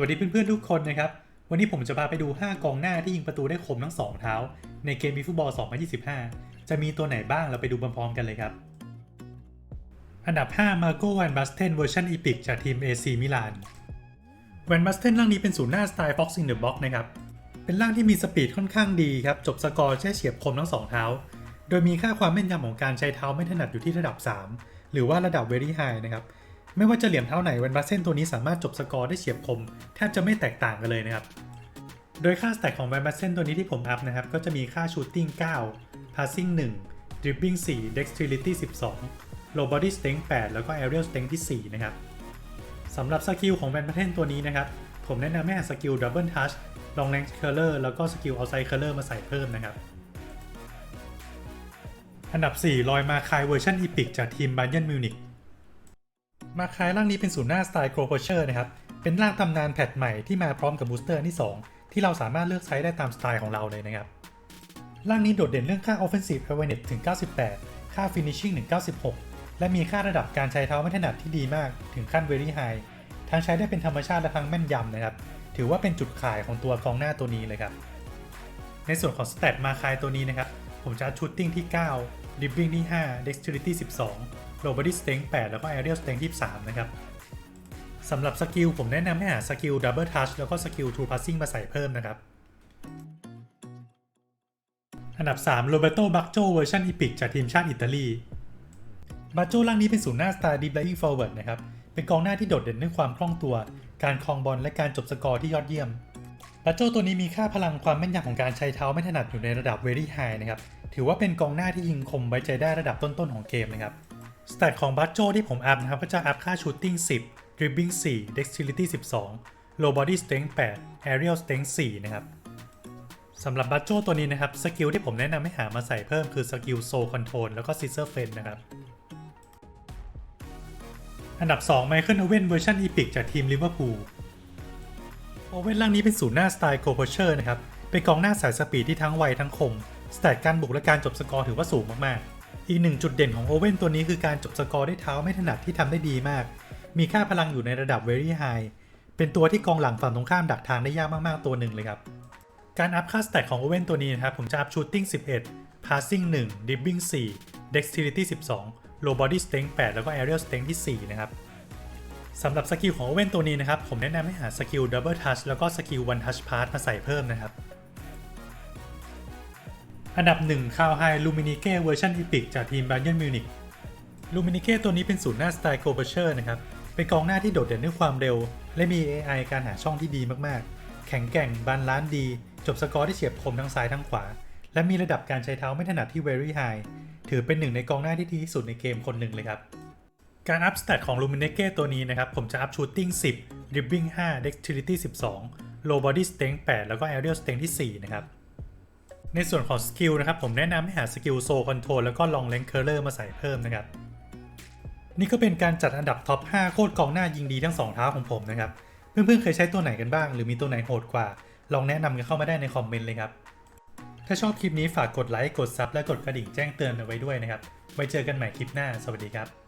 วัสดีเพื่อนๆทุกคนนะครับ วันนี้ผมจะพาไปดู 5 กองหน้าที่ยิงประตูได้คมทั้ง 2 เท้า ในเกมบีฟุตบอล 2025 จะมีตัวไหนบ้างเราไปดูพร้อมๆกันเลยครับ อันดับ 5 มาโกวันบัสเทนเวอร์ชันอีพิกจากทีม AC มิลานแวนบัสเทนร่างนี้เป็นศูนย์หน้าสไตล์ Fox in the Box นะครับ เป็นร่างที่มีสปีดค่อนข้างดีครับ จบสกอร์แค่เฉียบคมทั้ง 2 เท้า โดยมีค่าความแม่นยำของการใช้เท้าไม่ถนัดอยู่ที่ระดับ 3 หรือว่าระดับ very high นะครับ ไม่ว่าจะเหลี่ยมเท้าไหนเวนบัสเซนตัวนี้สามารถจบสกอร์ได้เฉียบคม แทบจะไม่แตกต่างกันเลยนะครับ โดยค่าสแต็กของเวนบัสเซนตัวนี้ที่ผมอัพนะครับ ก็จะมีค่าชูตติ้ง9 passing 1 dribbling 4 dexterity 12 low body strength 8 แล้วก็ aerial strength ที่ 4 นะครับสำหรับสกิลของแวนบัสเซนตัวนี้นะครับ ผมแนะนำให้หาสกิล double touch long range curler แล้วก็สกิล outside curler มาใส่เพิ่มนะครับอันดับ 4 ลอยมาคายเวอร์ชันอีพิกจากทีมบ a เ e r n นมิวนิก มาคายร่างนี้เป็นศูนย์หน้าสไตล์โกลโพเชอร์นะครับ เป็นร่างตำนานแพทใหม่ที่มาพร้อมกับบูสเตอร์ที่ 2 ที่เราสามารถเลือกใช้ได้ตามสไตล์ของเราเลยนะครับ ร่างนี้โดดเด่นเรื่องค่า Offensive Awareness ถึง 98 ค่า Finishing ถึง 96 และมีค่าระดับการใช้เท้าไม่ถนัดที่ดีมากถึงขั้น Very High ทั้งใช้ได้เป็นธรรมชาติและทั้งแม่นยำนะครับ ถือว่าเป็นจุดขายของตัวกองหน้าตัวนี้เลยครับ ในส่วนของสเตตมาคายตัวนี้นะครับ ผมจะชูตติ้งที่ 9 Dribbling ที่ 5 Dexterity 12 Low Body Strength 8แล้วก็ Aerial Strength 23 นะครับสำหรับสกิลผมแนะนำให้หาสกิล Double Touch แล้วก็สกิล True Passing มาใส่เพิ่มนะครับ อันดับ3 Roberto Baggio เวอร์ชัน Epic จากทีมชาติอิตาลีบัจโจร่างนี้เป็นศูนย์หน้าสไตล์ Deep Lying Forward นะครับ เป็นกองหน้าที่โดดเด่นเรื่องความคล่องตัว การคลองบอลและการจบสกอร์ที่ยอดเยี่ยมบัจโจตัวนี้มีค่าพลังความแม่นยำของการใช้เท้าไม่ถนัดอยู่ในระดับ very high นะครับถือว่าเป็นกองหน้าที่ยิงคมไว้ใจได้ระดับต้นๆของเกมนะครับ สแตทของบัจโจที่ผมอัพนะครับก็จะอัพค่า shooting 10 dribbling 4 dexterity 12 low body strength 8 aerial strength 4 นะครับสำหรับบัจโจตัวนี้นะครับ สกิลที่ผมแนะนำให้หามาใส่เพิ่มคือสกิล soul control แล้วก็ scissor fend นะครับ อันดับ2 Michael Owen เวอร์ชัน Epic จากทีมลิเวอร์พูลโอเว่นร่างนี้เป็นศูนย์หน้าสไตล์โกโพเชอร์นะครับ เป็นกองหน้าสายสปีดที่ทั้งไวทั้งคม สแตทการบุกและการจบสกอร์ถือว่าสูงมากๆ อีกหนึ่งจุดเด่นของโอเว่นตัวนี้คือการจบสกอร์ด้วยเท้าไม่ถนัดที่ทำได้ดีมาก มีค่าพลังอยู่ในระดับ very high เป็นตัวที่กองหลังฝั่งตรงข้ามดักทางได้ยากมากๆตัวหนึ่งเลยครับ การอัพค่าสแตทของโอเว่นตัวนี้นะครับ ผมจะอัพ shooting 11 passing 1 dribbling 4 dexterity 12 low body strength 8 แล้วก็ aerial strength ที่ 4 นะครับสำหรับสกิลของโอเว่นตัวนี้นะครับ ผมแนะนำให้หาสกิล Double Touch แล้วก็สกิล One Touch Pass มาใส่เพิ่มนะครับ อันดับ1คาวไฮลูมินิเก้เวอร์ชันอีพิกจากทีมบ a เ e r n นมิวนิกลูมินิเก้ตัวนี้เป็นศูนย์หน้าสไตล์โกลเบเชอร์นะครับ เป็นกองหน้าที่โดดเด่นด้วยความเร็ว และมี AI การหาช่องที่ดีมากๆ แข็งแกร่งบาลานดี จบสกอร์ที่เฉียบคมทั้งซ้ายทั้งขวา และมีระดับการใช้เท้าไม่ถนัดที่ very high ถือเป็นหนึ่งในกองหน้าที่ดีที่สุดในเกมคนหนึ่งเลยครับการอัพสเตตของ l u m i n e g e ตัวนี้นะครับผมจะอัพ shooting 10 dribbling 5 dexterity 12 low body strength 8 แล้วก็ aerial strength ที่4นะครับ ในส่วนของสกิลนะครับผมแนะนำให้หาสกิล soul control แล้วก็ long range curler มาใส่เพิ่มนะครับ นี่ก็เป็นการจัดอันดับท็อป 5 โคตรกองหน้ายิงดีทั้ง 2 เท้าของผมนะครับ เพื่อนๆเคยใช้ตัวไหนกันบ้าง หรือมีตัวไหนโหดกว่า ลองแนะนำกันเข้ามาได้ในคอมเมนต์เลยครับ ถ้าชอบคลิปนี้ฝากกดไลค์กดซับและกดกระดิ่งแจ้งเตือนเอาไว้ด้วยนะครับ ไว้เจอกันใหม่คลิปหน้า สวัสดีครับ